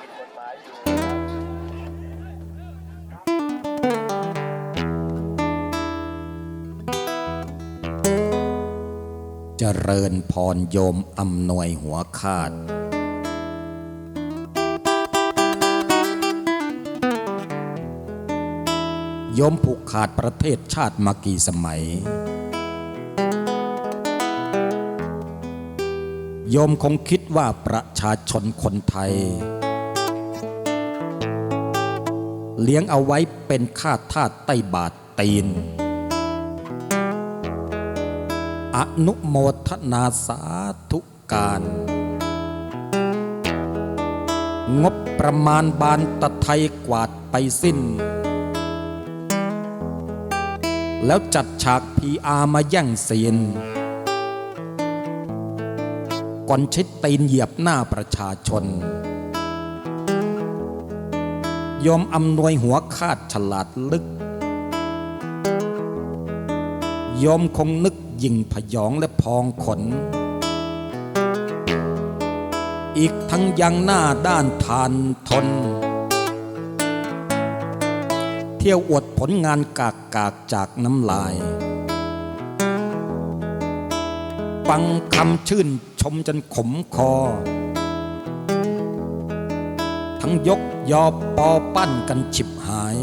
ผิจริญพรโยมอำนวยหัวคาด ยมผูกขาดประเทศชาติมากี่สมัย ยมคงคิดว่าประชาชนคนไทย เลี้ยงเอาไว้เป็นข้าทาสไต้บาทตีน อนุโมทนาสาธุการ งบประมาณบานตะไทยกวาดไปสิ้น แล้วจัดฉากพีอามาแย่งซีนก่อนใช้ตีนเหยียบหน้าประชาชน ยอมอำนวยหัวคาดฉลาดลึก ยอมคงนึกยิงพยองและพองขน อีกทั้งยังหน้าด้านทานทน เที่ยวอวดผลงานกากกากจากน้ำลาย ฟังคำชื่นชมจนขมคอ ทั้งยก ยอปอปั้นกันฉิบหาย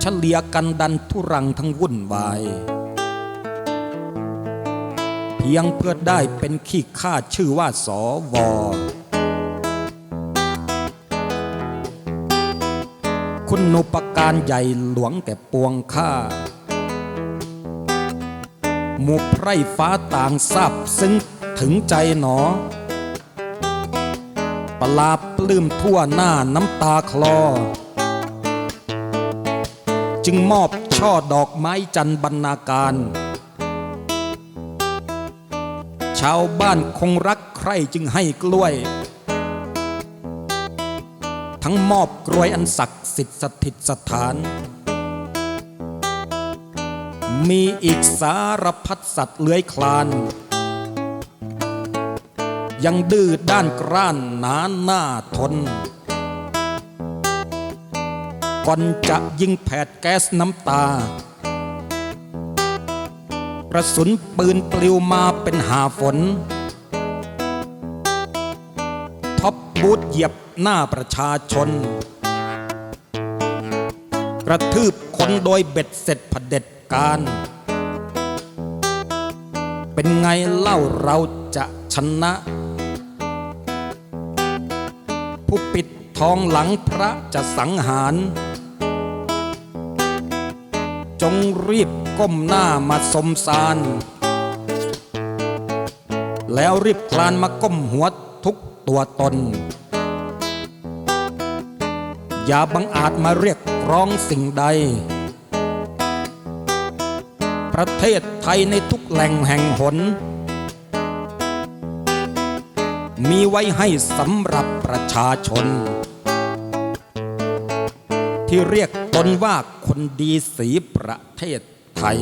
เฉลี่ยกันดันทุรังทั้งวุ่นวาย เพียงเพื่อได้เป็นขี้ข้าชื่อว่าสอวอคุณนุปการใหญ่หลวงแต่ปวงข้าหมู่ไพร่ฟ้าต่างทราบซึ้งถึงใจหนอ ปลาปลื้มทั่วหน้าน้ำตาคลอ จึงมอบช่อดอกไม้จันบรรณาการ ชาวบ้านคงรักใครจึงให้กล้วย ทั้งมอบกรวยอันศักดิ์สิทธิ์สถิตสถาน มีอีกสารพัดสัตว์เลื้อยคลาน ยังดื้อด้านกร้านหนาหน้าทน ก่อนจะยิงแผดแก๊สน้ำตา กระสุนปืนปลิวมาเป็นหาฝน ท็อปบูทเหยียบหน้าประชาชน กระทืบคนโดยเบ็ดเสร็จผดเด็จการเป็นไงเล่าเราจะชนะ ผู้ปิดทองหลังพระจะสังหาร จงรีบก้มหน้ามาสมสาร แล้วรีบคลานมาก้มหัวทุกตัวตน อย่าบังอาจมาเรียกร้องสิ่งใด ประเทศไทยในทุกแหล่งแห่งหน มีไว้ให้สำหรับประชาชน ที่เรียกตนว่าคนดีสีประเทศไทย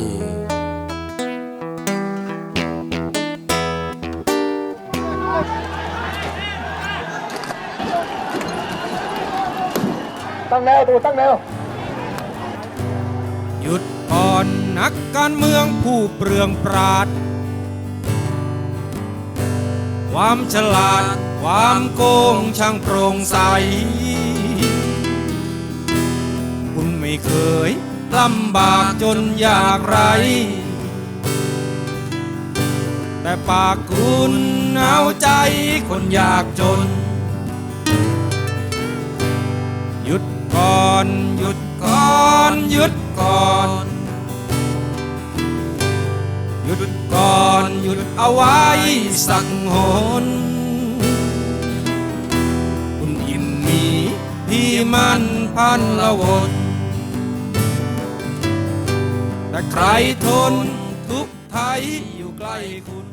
ตั้งแนวตูตั้งแนว หยุดก่อนนักการเมืองผู้เปลืองปราด ความฉลาด ความโกงช่างโปร่งใส คุณไม่เคยลำบากจนยากไร แต่ปากคุณเอาใจคนยากจน หยุดก่อน หยุดก่อน หยุดก่อน ยุดก่อนหยุดเอาไว้สักหนคุณอินมีที่มันพันละวนแต่ใครทนทุกไทยอยู่ใกล้คุณ